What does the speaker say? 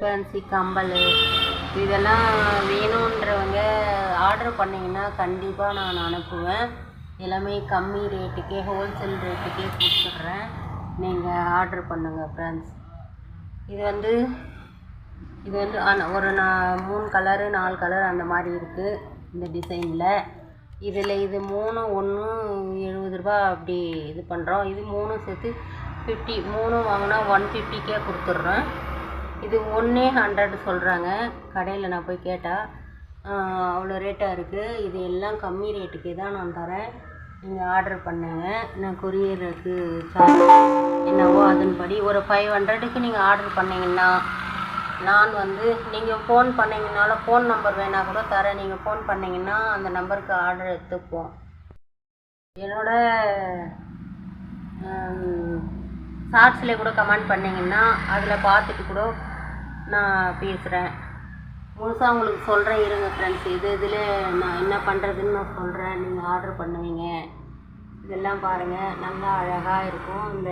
Fancy compel இதெல்லாம் வேணுன்றவங்க order பண்ணிங்கன்னா கண்டிப்பாக நான் அனுப்புவேன். எல்லாமே கம்மி ரேட்டுக்கே ஹோல்சேல் ரேட்டுக்கே கொடுத்துட்றேன். நீங்கள் ஆர்டர் பண்ணுங்கள் ஃப்ரெண்ட்ஸ் இது வந்து இது வந்து ஒரு நான் மூணு கலரு நாலு கலர் அந்த மாதிரி இருக்குது இந்த டிசைனில் இதில் இது மூணு ஒன்று எழுபது ரூபா அப்படி இது பண்ணுறோம் இது மூணும் சேர்த்து ஃபிஃப்டி மூணும் வாங்கினா ஒன் ஃபிஃப்டிக்கே கொடுத்துட்றோம் இது ஒன்றே ஹண்ட்ரட் சொல்கிறாங்க கடையில் நான் போய் கேட்டால் அவ்வளோ ரேட்டாக இருக்குது இது எல்லாம் கம்மி ரேட்டுக்கே தான் நான் தரேன். நீங்கள் ஆர்டர் பண்ணுங்க. நான் கொரியருக்கு சார்ஜ் என்னவோ அதன்படி ஒரு ஃபைவ் ஹண்ட்ரடுக்கு நீங்கள் ஆர்டர் பண்ணிங்கன்னா நான் வந்து நீங்கள் ஃபோன் பண்ணிங்கனாலும் ஃபோன் நம்பர் வேணால் கூட தரேன். நீங்கள் ஃபோன் பண்ணிங்கன்னா அந்த நம்பருக்கு ஆர்டர் எடுத்துப்போம். என்னோட ஷார்ட்ஸில் கூட கமெண்ட் பண்ணிங்கன்னா அதில் பார்த்துட்டு கூட நான் பேசுகிறேன் முழுசாக உங்களுக்கு சொல்கிறேன் இருங்க ஃப்ரெண்ட்ஸ் இது இதில் நான் என்ன பண்ணுறதுன்னு நான் சொல்கிறேன் நீங்கள் ஆர்டர் பண்ணுவீங்க. இதெல்லாம் பாருங்கள் நல்லா அழகாக இருக்கும். இந்த